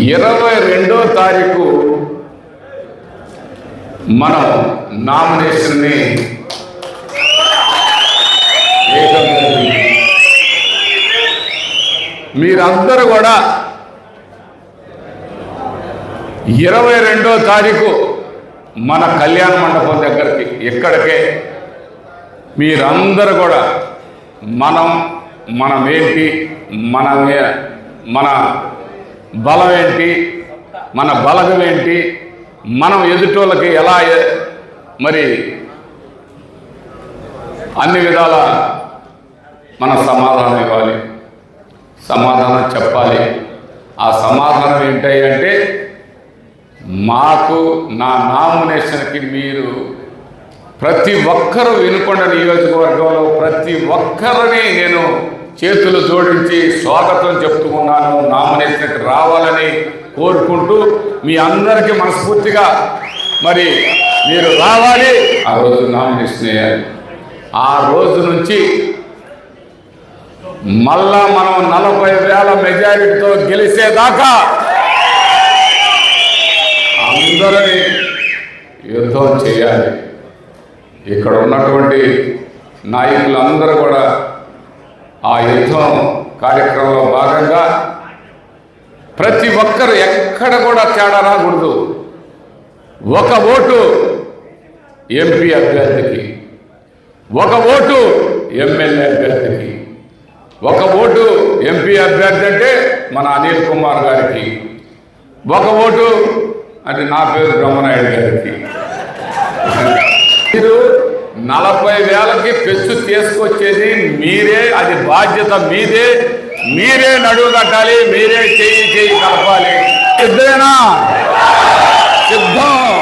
ఇరవై రెండో తారీఖు మనం నామినేషన్ని మీరందరూ కూడా ఇరవై రెండో తారీఖు మన కళ్యాణ మండపం దగ్గరికి ఇక్కడికే మీరందరూ కూడా మనం మనమేంటి మన మన బలం ఏంటి మన బలగం ఏంటి మనం ఎదుటోళ్ళకి ఎలా మరి అన్ని విధాల మన సమాధానం ఇవ్వాలి. సమాధానం చెప్పాలి. ఆ సమాధానం ఏంటంటే అంటే మాకు నా నామినేషన్కి మీరు ప్రతి ఒక్కరూ వినుకొండ నియోజకవర్గంలో ప్రతి ఒక్కరిని నేను చేతులు జోడించి స్వాగతం చెప్తూ ఉన్నాను నామినేషన్కి రావాలని కోరుకుంటూ మీ అందరికీ మనస్ఫూర్తిగా మరి మీరు రావాలి. ఆ రోజు నామినేషన్ వేయాలి ఆ రోజు నుంచి మళ్ళా మనం నలభై వేల మెజారిటీతో గెలిచేదాకా అందరినీ యుద్ధం చేయాలి. ఇక్కడ ఉన్నటువంటి నాయకులందరూ కూడా ఆ యుద్ధం కార్యక్రమంలో భాగంగా ప్రతి ఒక్కరు ఎక్కడ కూడా తేడా రాకూడదు. ఒక ఓటు ఎంపీ అభ్యర్థికి ఒక ఓటు ఎమ్మెల్యే అభ్యర్థికి ఒక ఓటు ఎంపీ అభ్యర్థి అంటే మన అనిల్ కుమార్ గారికి ఒక ఓటు అంటే నా పేరు బ్రహ్మనాయుడు గారికి. నలభై వేలకి పెచ్చు తీసుకొచ్చేది మీరే అది బాధ్యత మీదే. మీరే నడువు కట్టాలి మీరే చేయి చేయి కలపాలి. సిద్ధమేనా? సిద్ధం.